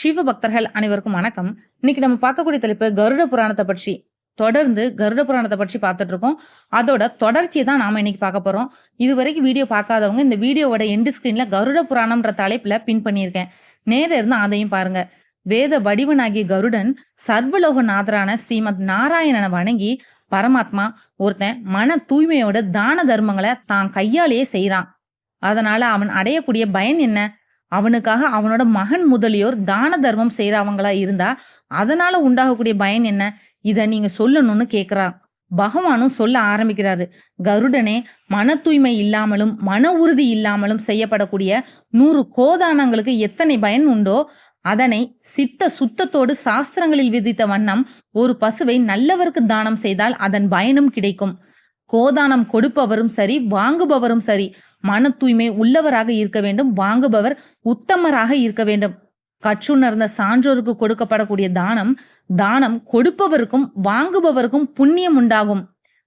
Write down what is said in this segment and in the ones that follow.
சிவ பக்தர்கள் அனைவருக்கும் வணக்கம். இன்னைக்கு நம்ம பார்க்கக்கூடிய தலைப்பு கருட புராணத்தை பற்றி. தொடர்ந்து கருட புராணத்தை பற்றி பார்த்துட்டு இருக்கோம். அதோட தொடர்ச்சியை தான் நாம இன்னைக்கு பார்க்க போறோம். இது வரைக்கும் வீடியோ பார்க்காதவங்க இந்த வீடியோவோட எண்டு ஸ்கிரீன்ல கருட புராணம்ன்ற தலைப்புல பின் பண்ணியிருக்கேன். நேர இருந்து அதையும் பாருங்க. வேத வடிவனாகிய கருடன் சர்வலோக நாதரான ஸ்ரீமத் நாராயணனை வணங்கி பரமாத்மா ஒருத்தன் மன தூய்மையோட தான தர்மங்களை தான் கையாலேயே செய்கிறான் அதனால அவன் அடையக்கூடிய பயன் என்ன? அவனுக்காக அவனோட மகன் முதலியோர் தான தர்மம் செய்கிறவங்களா இருந்தா அதனால உண்டாகக்கூடிய பயன் என்ன? இதை நீங்க சொல்லணும்னு கேட்குறான் பகவானும் சொல்ல ஆரம்பிக்கிறாரு. கருடனே மன தூய்மை இல்லாமலும் மன உறுதி இல்லாமலும் செய்யப்படக்கூடிய நூறு கோதானங்களுக்கு எத்தனை பயன் உண்டோ அதனை சித்த சுத்தத்தோடு சாஸ்திரங்களில் விதித்த வண்ணம் ஒரு பசுவை நல்லவருக்கு தானம் செய்தால் அதன் பயனும் கிடைக்கும். கோதானம் கொடுப்பவரும் சரி வாங்குபவரும் சரி மன தூய்மை உள்ளவராக இருக்க வேண்டும் வாங்குபவர் உத்தமராக இருக்க வேண்டும். கற்றுணர்ந்த சான்றோருக்கு கொடுக்கப்படக்கூடிய தானம் தானம் கொடுப்பவருக்கும் வாங்குபவருக்கும் புண்ணியம் உண்டாகும்.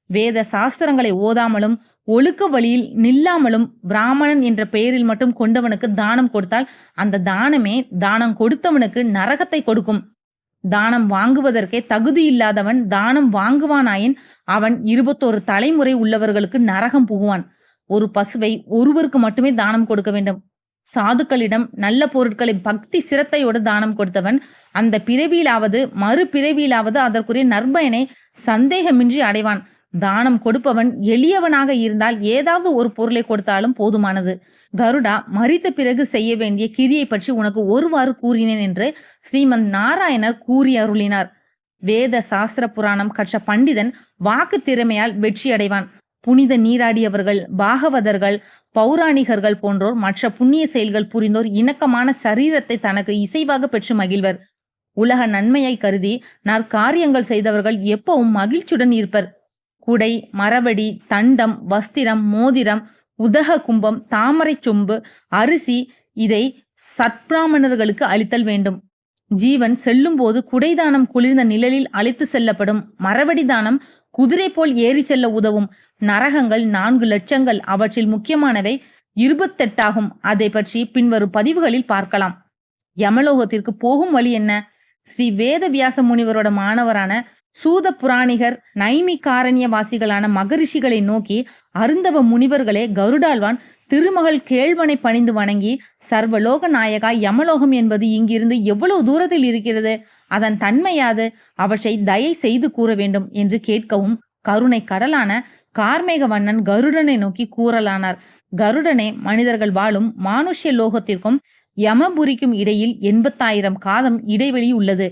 வேத சாஸ்திரங்களை ஓதாமலும் ஒழுக்க வழியில் நில்லாமலும் பிராமணன் என்ற பெயரில் மட்டும் கொண்டவனுக்கு தானம் கொடுத்தால் அந்த தானமே தானம் கொடுத்தவனுக்கு நரகத்தை கொடுக்கும். தானம் வாங்குவதற்கே தகுதி இல்லாதவன் தானம் வாங்குவானாயின் அவன் இருபத்தோரு தலைமுறை உள்ளவர்களுக்கு நரகம் புகுவான். ஒரு பசுவை ஒருவருக்கு மட்டுமே தானம் கொடுக்க வேண்டும். சாதுக்களிடம் நல்ல பொருட்களை பக்தி சிரத்தையோடு தானம் கொடுத்தவன் அந்த பிறவியிலாவது மறு பிறவியிலாவது அதற்குரிய நற்பயனை சந்தேகமின்றி அடைவான். தானம் கொடுப்பவன் எளியவனாக இருந்தால் ஏதாவது ஒரு பொருளை கொடுத்தாலும் போதுமானது. கருடா மறித்த பிறகு செய்ய வேண்டிய கிரியை பற்றி உனக்கு ஒருவாறு கூறினேன் என்று ஸ்ரீமந்த் நாராயணர் கூறி அருளினார். வேத சாஸ்திர புராணம் கற்ற பண்டிதன் வாக்கு திறமையால் வெற்றி அடைவான் புனித நீராடியவர்கள் பாகவதர்கள் பௌராணிகர்கள் போன்றோர் மற்ற புண்ணிய செயல்கள் புரிந்தோர் இணக்கமான சரீரத்தை தனக்கு இசைவாக பெற்று மகிழ்வர். உலக நன்மையை கருதி நற்காரியங்கள் செய்தவர்கள் எப்பவும் மகிழ்ச்சியுடன் இருப்பர். குடை மரவடி தண்டம் வஸ்திரம் மோதிரம் உதக கும்பம் தாமரை சொம்பு அரிசி இதை சத்பிராமணர்களுக்கு அளித்தல் வேண்டும். ஜீவன் செல்லும்போது குடைதானம் குளிர்ந்த நிழலில் அழைத்து செல்லப்படும். மரவடி தானம் குதிரை போல் ஏறி செல்ல உதவும் நரகங்கள் நான்கு லட்சங்கள். அவற்றில் முக்கியமானவை இருபத்தெட்டாகும். அதை பற்றி பின்வரும் பதிவுகளில் பார்க்கலாம். யமலோகத்திற்கு போகும் வழி என்ன? ஸ்ரீ வேத வியாச முனிவரோட மாணவரான சூத புராணிகர் நைமிகாரண்யவாசிகளான மகரிஷிகளை நோக்கி அருந்தவ முனிவர்களே கருடாழ்வான் திருமகள் கேழ்வனை பணிந்து வணங்கி சர்வலோக நாயகா யமலோகம் என்பது இங்கிருந்து எவ்வளவு தூரத்தில் இருக்கிறது? அதன் தன்மையாது அவற்றை தயை செய்து கூற வேண்டும் என்று கேட்கவும் கருணை கடலான கார்மேக வண்ணன் கருடனை நோக்கி கூறலானார். கருடனே மனிதர்கள் வாழும் மானுஷ்ய லோகத்திற்கும் யமபுரிக்கும் இடையில் எண்பத்தாயிரம் காதம் இடைவெளி உள்ளது.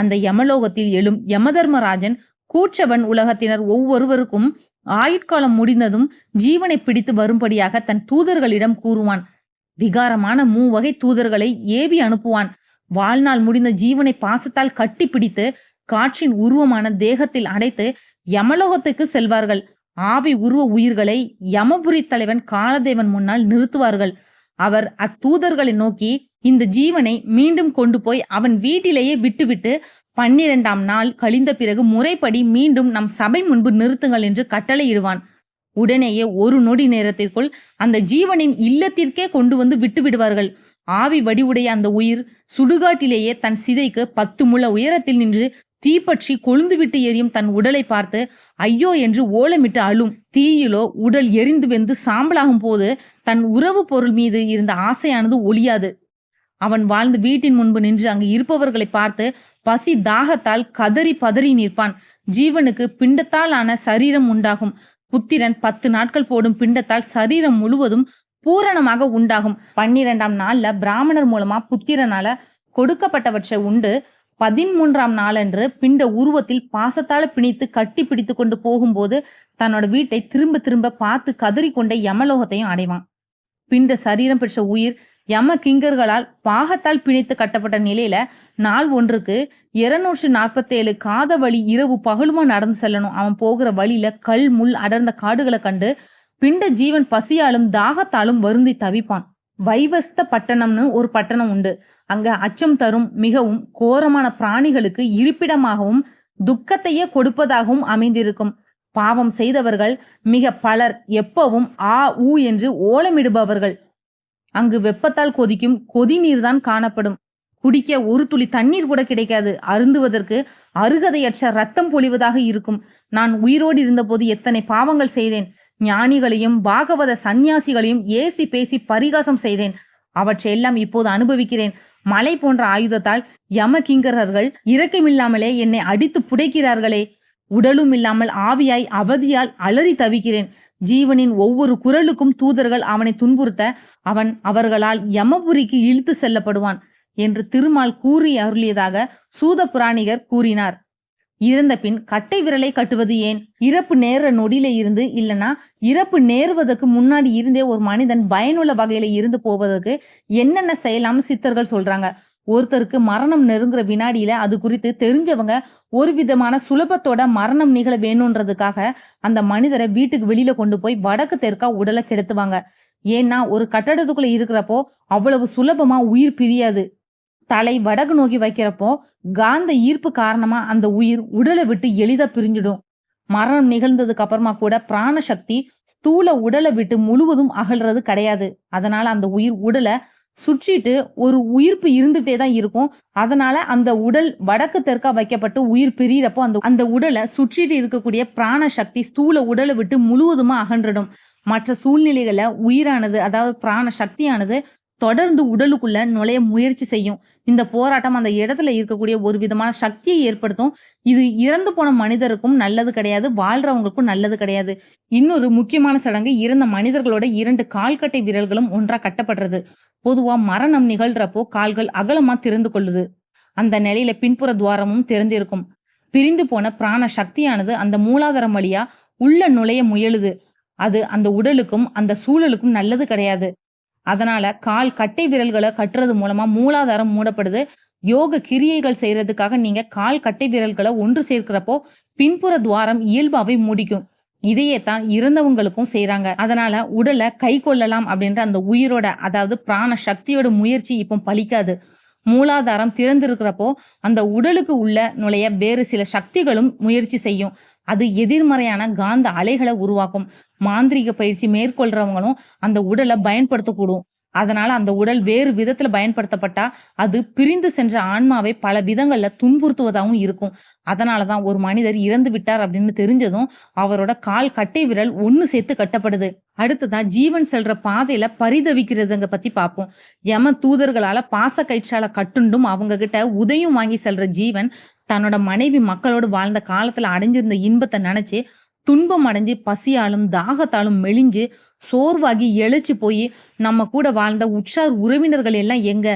அந்த யமலோகத்தில் எழும் யமதர்மராஜன் கூற்றவன் உலகத்தினர் ஒவ்வொருவருக்கும் ஆயுட்காலம் முடிந்ததும் ஜீவனை பிடித்து வரும்படியாக தன் தூதர்களிடம் கூறுவான். விகாரமான மூவகை தூதர்களை ஏவி அனுப்புவான். வாழ்நாள் முடிந்த ஜீவனை பாசத்தால் கட்டி பிடித்து காற்றின் உருவமான தேகத்தில் அடைத்து யமலோகத்துக்கு செல்வார்கள். ஆவி உருவ உயிர்களை யமபுரி தலைவன் காலதேவன் முன்னால் நிறுத்துவார்கள். அவர் அத்தூதர்களை நோக்கி இந்த ஜீவனை மீண்டும் கொண்டு போய் அவன் வீட்டிலேயே விட்டுவிட்டு பன்னிரெண்டாம் நாள் கழிந்த பிறகு முறைப்படி மீண்டும் நம் சபை முன்பு நிறுத்துங்கள் என்று கட்டளையிடுவான். உடனேயே ஒரு நொடி நேரத்திற்குள் அந்த ஜீவனின் இல்லத்திற்கே கொண்டு வந்து விட்டு விடுவார்கள் ஆவி வடிவுடைய அந்த உயிர் சுடுகாட்டிலேயே தன் சிதைக்கு பத்து முழ உயரத்தில் நின்று தீப்பற்றி கொழுந்துவிட்டு எரியும் தன் உடலை பார்த்து ஐயோ என்று ஓலமிட்டு அழும். தீயிலோ உடல் எரிந்து வெந்து சாம்பலாகும் போது தன் உறவு பொருள் மீது இருந்த ஆசையானது ஒளியாது அவன் வாழ்ந்து வீட்டின் முன்பு நின்று அங்கு இருப்பவர்களை பார்த்து பசி தாகத்தால் கதறி பதறி நிற்பான். ஜீவனுக்கு பிண்டத்தால் ஆன சரீரம் உண்டாகும். புத்திரன் பத்து நாட்கள் போடும் பிண்டத்தால் சரீரம் முழுவதும் பூரணமாக உண்டாகும். பன்னிரெண்டாம் நாள்ல பிராமணர் மூலமா புத்திரனால கொடுக்கப்பட்டவற்றை உண்டு. பதிமூன்றாம் நாளன்று பிண்ட உருவத்தில் பாசத்தால பிணித்து கட்டி பிடித்து கொண்டு போகும்போது தன்னோட வீட்டை திரும்ப திரும்ப பார்த்து கதறிக்கொண்ட யமலோகத்தையும் அடைவான். பிண்ட சரீரம் பெற்ற உயிர் யம கிங்கர்களால் பாகத்தால் பிணைத்து கட்டப்பட்ட நிலையில நாள் ஒன்றுக்கு இருநூற்று நாற்பத்தேழு காத வழி இரவு பகலுமா நடந்து செல்லணும். அவன் போகிற வழியில கல் முள் அடர்ந்த காடுகளை கண்டு பிண்ட ஜீவன் பசியாலும் தாகத்தாலும் வருந்தி தவிப்பான். வைவஸ்த பட்டணம்னு ஒரு பட்டணம் உண்டு. அங்க அச்சம் தரும் மிகவும் கோரமான பிராணிகளுக்கு இருப்பிடமாகவும் துக்கத்தையே கொடுப்பதாகவும் அமைந்திருக்கும். பாவம் செய்தவர்கள் மிக பலர் எப்பவும் ஆ ஊ என்று ஓலமிடுபவர்கள். அங்கு வெப்பத்தால் கொதிக்கும் கொதிநீர் தான் காணப்படும். குடிக்க ஒரு துளி தண்ணீர் கூட கிடைக்காது. அருந்துவதற்கு அருகதையற்ற ரத்தம் பொழிவதாக இருக்கும். நான் உயிரோடு இருந்தபோது எத்தனை பாவங்கள் செய்தேன். ஞானிகளையும் பாகவத சந்நியாசிகளையும் ஏசி பேசி பரிகாசம் செய்தேன். அவற்றையெல்லாம் இப்போது அனுபவிக்கிறேன். மலை போன்ற ஆயுதத்தால் யம கிங்கரர்கள் இரக்கமில்லாமலே என்னை அடித்து புடைக்கிறார்களே. உடலும் இல்லாமல் ஆவியாய் அவதியால் அலறி தவிக்கிறேன். ஜீவனின் ஒவ்வொரு குரலுக்கும் தூதர்கள் அவனை துன்புறுத்த அவன் அவர்களால் யமபுரிக்கு இழுத்து செல்லப்படுவான் என்று திருமால் கூறி அருளியதாக சூத புராணிகர் கூறினார். இறந்த பின் கட்டை விரலை கட்டுவது ஏன்? இறப்பு நேர நொடியில இருந்து இல்லனா இறப்பு நேருவதற்கு முன்னாடி இருந்தே ஒரு மனிதன் பயனுள்ள வகையில இருந்து போவதற்கு என்னென்ன செய்யலாம்னு சித்தர்கள் சொல்றாங்க. ஒருத்தருக்கு மரணம் நெருங்குற வினாடியில அது குறித்து தெரிஞ்சவங்க ஒரு விதமான சுலபத்தோட மரணம் நிகழ வேணும்ன்றதுக்காக அந்த மனிதரை வீட்டுக்கு வெளியில கொண்டு போய் வடக்கு தெற்கா உடலை கெடுத்துவாங்க. ஏன்னா ஒரு கட்டடத்துக்குள்ள இருக்கிறப்போ அவ்வளவு சுலபமா உயிர் பிரியாது. தலை வடக்கு நோக்கி வைக்கிறப்போ காந்த ஈர்ப்பு காரணமா அந்த உயிர் உடலை விட்டு எளிதா பிரிஞ்சிடும். மரணம் நிகழ்ந்ததுக்கு அப்புறமா கூட பிராண சக்தி ஸ்தூல உடலை விட்டு முழுவதும் அகழ்றது கிடையாது. அதனால அந்த உயிர் உடலை சுற்றிட்டு ஒரு உயிர்ப்பு இருந்துட்டே தான் இருக்கும். அதனால அந்த உடல் வடக்கு தெற்கா வைக்கப்பட்டு உயிர் பிரியறப்போ அந்த அந்த உடலை சுற்றிட்டு இருக்கக்கூடிய பிராண சக்தி ஸ்தூல உடலை விட்டு முழுவதுமா அகன்றிடும். மற்ற சூழ்நிலைகளை உயிரானது அதாவது பிராண சக்தியானது தொடர்ந்து உடலுக்குள்ள நுழைய முயற்சி செய்யும். இந்த போராட்டம் அந்த இடத்துல இருக்கக்கூடிய ஒரு விதமான சக்தியை ஏற்படுத்தும். இது இறந்து போன மனிதருக்கும் நல்லது கிடையாது வாழ்றவங்களுக்கும் நல்லது கிடையாது. இன்னொரு முக்கியமான சடங்கு இறந்த மனிதர்களோட இரண்டு கால்கட்டை விரல்களும் ஒன்றா கட்டப்படுறது. பொதுவா மரணம் நிகழ்றப்போ கால்கள் அகலமா திறந்து கொள்ளுது. அந்த நிலையில பின்புற துவாரமும் திறந்திருக்கும் பிரிந்து போன பிராண சக்தியானது அந்த மூலாதாரம் வழியா உள்ள நுழைய முயலுது. அது அந்த உடலுக்கும் அந்த சூழலுக்கும் நல்லது கிடையாது. அதனால கால் கட்டை விரல்களை கட்டுறது மூலமா மூலாதாரம் மூடப்படுது. யோக கிரியைகள் செய்யறதுக்காக நீங்க கால் கட்டை விரல்களை ஒன்று சேர்க்கிறப்போ பின்புற துவாரம் இயல்பாவே முடிக்கும். இதையே தான் இறந்தவங்களுக்கும் செய்யறாங்க அதனால உடலை கை கொள்ளலாம் அப்படின்ற அந்த உயிரோட அதாவது பிராண சக்தியோட முயற்சி இப்போ பலிக்காது. மூலாதாரம் திறந்திருக்கிறப்போ அந்த உடலுக்கு உள்ள நுழைய வேறு சில சக்திகளும் முயற்சி செய்யும். அது எதிர்மறையான காந்த அலைகளை உருவாக்கும். மாந்திரீக பயிற்சி மேற்கொள்றவங்களும் அந்த உடலை பயன்படுத்தக்கூடும். அதனால அந்த உடல் வேறு விதத்துல பயன்படுத்தப்பட்டா அது பிரிந்து சென்ற ஆன்மாவை பல விதங்கள்ல துன்புறுத்துவதாகவும் இருக்கும். அதனாலதான் ஒரு மனிதர் இறந்து விட்டார் அப்படின்னு தெரிஞ்சதும் அவரோட கால் கட்டை விரல் ஒன்று சேர்த்து கட்டப்படுது. அடுத்ததா ஜீவன் செல்ற பாதையில பரிதவிக்கிறதுங்க பத்தி பார்ப்போம் யம தூதர்களால பாச கயிற்றால கட்டுண்டும் அவங்க கிட்ட உதயம் வாங்கி செல்ற ஜீவன் தன்னோட மனைவி மக்களோடு வாழ்ந்த காலத்துல அடைஞ்சிருந்த இன்பத்தை நினைச்சு துன்பம் அடைஞ்சு பசியாலும் தாகத்தாலும் மெலிஞ்சு சோர்வாகி எழுச்சி போய் நம்ம கூட வாழ்ந்த உற்றார் உறவினர்கள் எல்லாம் எங்க?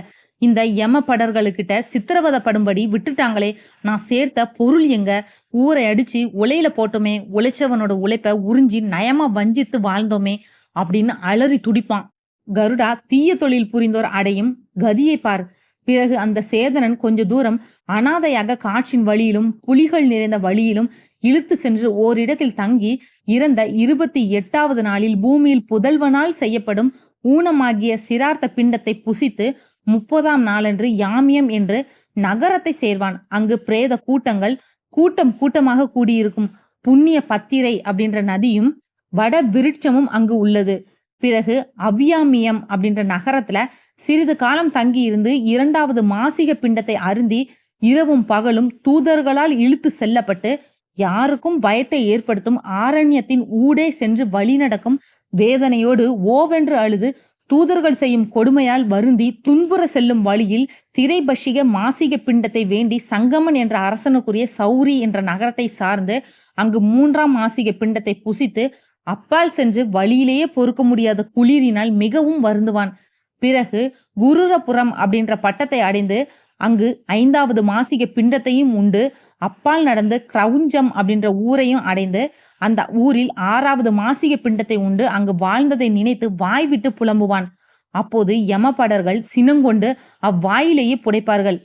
இந்த யம படர்களுக்கிட்ட சித்திரவதப்படும்படி விட்டுட்டாங்களே நான் சேர்த்த பொருள் எங்க? ஊரை அடிச்சு உலையில போட்டோமே உழைச்சவனோட உழைப்ப உறிஞ்சி நயமா வஞ்சித்து வாழ்ந்தோமே அப்படின்னு அலறி துடிப்பான். கருடா தீய தொழில் புரிந்தோர் அடையும் கதியை பார். பிறகு அந்த சேதனன் கொஞ்ச தூரம் அனாதையாக காற்றின் வழியிலும் புலிகள் நிறைந்த வழியிலும் இழுத்து சென்று ஓரிடத்தில் தங்கி இறந்த இருபத்தி எட்டாவது நாளில் பூமியில் புதல்வனால் செய்யப்படும் ஊனமாகிய சிரார்த்த பிண்டத்தை புசித்து முப்பதாம் நாளன்று யாமியம் என்று நகரத்தை சேர்வான். அங்கு பிரேத கூட்டங்கள் கூட்டம் கூட்டமாக கூடியிருக்கும். புண்ணிய பத்திரை அப்படின்ற நதியும் வட விருட்சமும் அங்கு உள்ளது. பிறகு அவ்யாமியம் அப்படின்ற நகரத்துல சிறிது காலம் தங்கியிருந்து இரண்டாவது மாசிக பிண்டத்தை அருந்தி இரவும் பகலும் தூதர்களால் இழுத்து செல்லப்பட்டு யாருக்கும் பயத்தை ஏற்படுத்தும் ஆரண்யத்தின் ஊடே சென்று வழிநடக்கும் வேதனையோடு ஓவென்று அழுது தூதர்கள் செய்யும் கொடுமையால் வருந்தி துன்புற செல்லும் வழியில் திரைபஷிக மாசிக பிண்டத்தை வேண்டி சங்கமன் என்ற அரசனுக்குரிய சௌரி என்ற நகரத்தை சார்ந்து அங்கு மூன்றாம் மாசிக பிண்டத்தை புசித்து அப்பால் சென்று வழியிலேயே பொறுக்க முடியாத குளிரினால் மிகவும் வருந்துவான். பிறகு குருரபுரம் அப்படின்ற பட்டத்தை அடைந்து அங்கு ஐந்தாவது மாசிக பிண்டத்தையும் உண்டு. அப்பால் நடந்து கிரவுஞ்சம் அப்படின்ற ஊரையும் அடைந்து அந்த ஊரில் ஆறாவது மாசிக பிண்டத்தை உண்டு அங்கு வாழ்ந்ததை நினைத்து வாய் விட்டு புலம்புவான். அப்போது யமபடர்கள் சினங்கொண்டு அவ்வாயிலேயே புடைப்பார்கள்.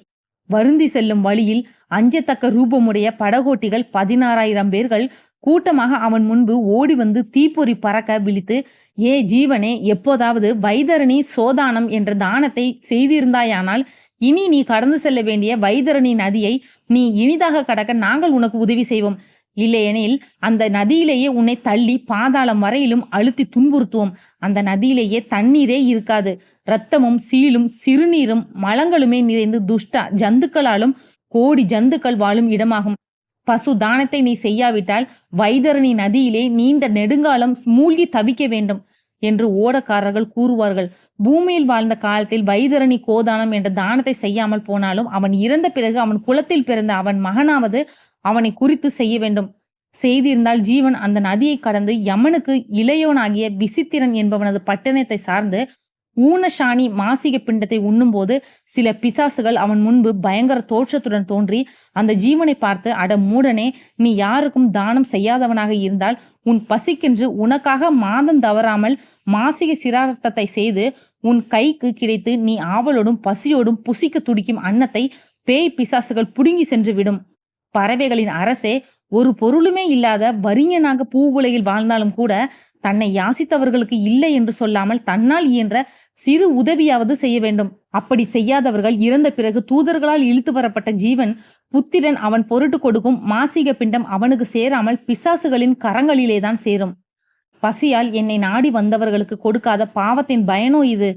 வருந்தி செல்லும் வழியில் அஞ்சத்தக்க ரூபமுடைய படகோட்டிகள் பதினாறாயிரம் பேர்கள் கூட்டமாக அவன் முன்பு ஓடி வந்து தீப்பொறி பறக்க விழித்து ஏ ஜீவனே எப்போதாவது வைதரணி சோதானம் என்ற தானத்தை செய்திருந்தாயானால் இனி நீ கடந்து செல்ல வேண்டிய வைதரணி நதியை நீ இனிதாக கடக்க நாங்கள் உனக்கு உதவி செய்வோம். இல்லையெனில் அந்த நதியிலேயே உன்னை தள்ளி பாதாளம் வரையிலும் அழுத்தி துன்புறுத்துவோம். அந்த நதியிலேயே தண்ணீரே இருக்காது. இரத்தமும் சீலும் சிறுநீரும் மலங்களுமே நிறைந்து துஷ்டா ஜந்துக்களாலும் கோடி ஜந்துக்கள் வாழும் இடமாகும். பசு தானத்தை நீ செய்யாவிட்டால் வைதரணி நதியிலே நீண்ட நெடுங்காலம் மூழ்கி தவிக்க வேண்டும். என்று ஓடக்காரர்கள் கூறுவார்கள். பூமியில் வாழ்ந்த காலத்தில் வைதரணி கோதானம் என்ற தானத்தை செய்யாமல் போனாலும் அவன் இறந்த பிறகு அவன் குலத்தில் பிறந்த அவன் மகனாவது அவனை குறித்து செய்ய வேண்டும். செய்திருந்தால் ஜீவன் அந்த நதியை கடந்து யமனுக்கு இளையோனாகிய விசித்திரன் என்பவனது பட்டணத்தை சார்ந்து ஊனஷானி மாசிக பிண்டத்தை உண்ணும்போது சில பிசாசுகள் அவன் முன்பு பயங்கர தோற்றத்துடன் தோன்றி அந்த ஜீவனை பார்த்து அட மூடனே நீ யாருக்கும் தானம் செய்யாதவனாக இருந்தால் உன் பசிக்கென்று உனக்காக மாதம் தவறாமல் மாசிக சிரார்த்தத்தை செய்து உன் கைக்கு கிடைத்து நீ ஆவலோடும் பசியோடும் புசிக்க துடிக்கும் அன்னத்தை பேய் பிசாசுகள் புடுங்கி சென்று விடும் பறவைகளின் அரசே ஒரு பொருளுமே இல்லாத வறிஞனாக பூவுலகில் வாழ்ந்தாலும் கூட தன்னை யாசித்தவர்களுக்கு இல்லை என்று சொல்லாமல் தன்னால் இயன்ற சிறு உதவியாவது செய்ய வேண்டும். அப்படி செய்யாதவர்கள் இறந்த பிறகு தூதர்களால் இழுத்து வரப்பட்ட ஜீவன் புத்திரன் அவன் பொருட்டு கொடுக்கும் மாசிக பிண்டம் அவனுக்கு சேராமல் பிசாசுகளின் கரங்களிலேதான் சேரும். பசியால் என்னை நாடி வந்தவர்களுக்கு கொடுக்காத பாவத்தின் பயனோ இது?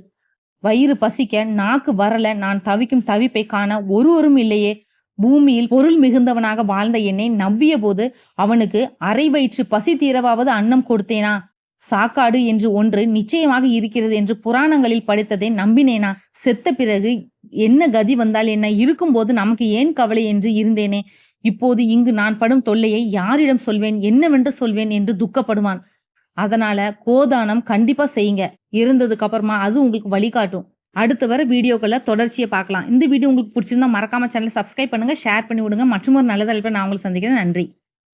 வயிறு பசிக்க நாக்கு வரல நான் தவிக்கும் தவிப்பை காண ஒருவரும் இல்லையே. பூமியில் பொருள் மிகுந்தவனாக வாழ்ந்த என்னை நவ்விய போது அவனுக்கு அரை வயிற்று பசி தீரவாவது அன்னம் கொடுத்தேனா? சாக்காடு என்று ஒன்று நிச்சயமாக இருக்கிறது என்று புராணங்களில் படித்ததை நம்பினேனா? செத்த பிறகு என்ன கதி வந்தால் என்ன இருக்கும்போது நமக்கு ஏன் கவலை என்று இருந்தேனே? இப்போது இங்கு நான் படும் தொல்லையை யாரிடம் சொல்வேன் என்னவென்று சொல்வேன் என்று துக்கப்படுவான். அதனால கோதானம் கண்டிப்பா செய்யுங்க. இருந்ததுக்கு அப்புறமா அது உங்களுக்கு வழிகாட்டும். அடுத்து வர வீடியோக்களை தொடர்ச்சியை பார்க்கலாம். இந்த வீடியோ உங்களுக்கு பிடிச்சிருந்தா மறக்காம சேனலை சப்ஸ்கிரைப் பண்ணுங்க ஷேர் பண்ணி விடுங்க. மற்றும் ஒரு நல்ல தலைப்பை நான் உங்களுக்கு சந்திக்கிறேன். நன்றி.